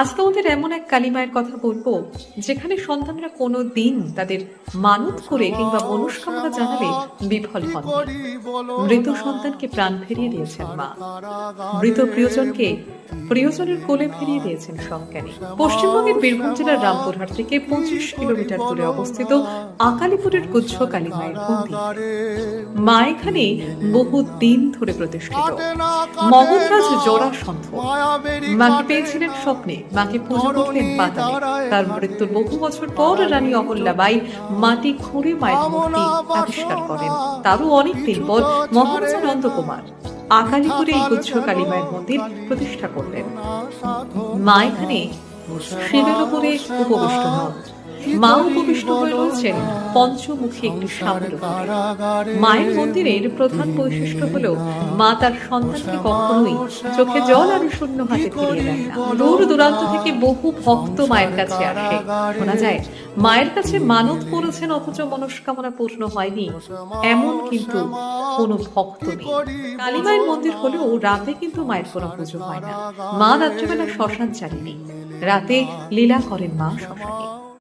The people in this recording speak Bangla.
আজ তোমাদের এমন এক কালিমায়ের কথা বলব, যেখানে সন্তানরা কোনো দিন তাদের মানত করে কিংবা মনস্কামনা জানালে বিফল হন মৃত সন্তানকে প্রাণ ফিরিয়ে দিয়েছেন মা। মৃত প্রিয়জনকে প্রিয়জনের কোলে ফিরিয়ে দিয়েছেন সজ্ঞানী পশ্চিমবঙ্গের বীরভূম জেলার রামপুরহাট থেকে পঁচিশ কিলোমিটার দূরে অবস্থিত আকালিপুরের গুচ্ছ কালীমায়ের মন্দির। মা এখানে বহু দিন ধরে প্রতিষ্ঠিত। মগধরাজ জরাসন্ধ মাকে পেয়েছিলেন স্বপ্নে। মাকে পুজো করলেন পাতালে তার মৃত্যুর বহু বছর পর রানী অহল্যাবাই মাটি খুঁড়ে মায়ের মূর্তি আবিষ্কার করেন। তারও অনেক দিন পর মহারাজা নন্দকুমার। আকালিপুরে এই গুচ্ছ কালীমায়ের মন্দির প্রতিষ্ঠা করলেন। মা এখানে শিবের উপরে উপবিষ্ট হন মা উপবিষ্ট হয়ে রয়েছেন, পঞ্চমুখী একটি সাপের মায়ের মন্দিরের প্রধান বৈশিষ্ট্য হলো, মা তার সন্তানকে কখনোই চোখে জল আর শূন্য হাতে ফিরিয়ে দেন দূর দূরান্ত থেকে বহু ভক্ত মায়ের কাছে আসে। শোনা যায়, মায়ের কাছে মানত করেছেন, অথচ মনস্কামনা পূর্ণ হয়নি। এমন কিন্তু কোনো ভক্ত নেই। কালী মায়ের মন্দির হলেও রাতে কিন্তু মায়ের কোনো পুজো হয় না। মা রাত্রিবেলা শ্মশান চালিয়ে রাতে লীলা করেন মা শ্মশানে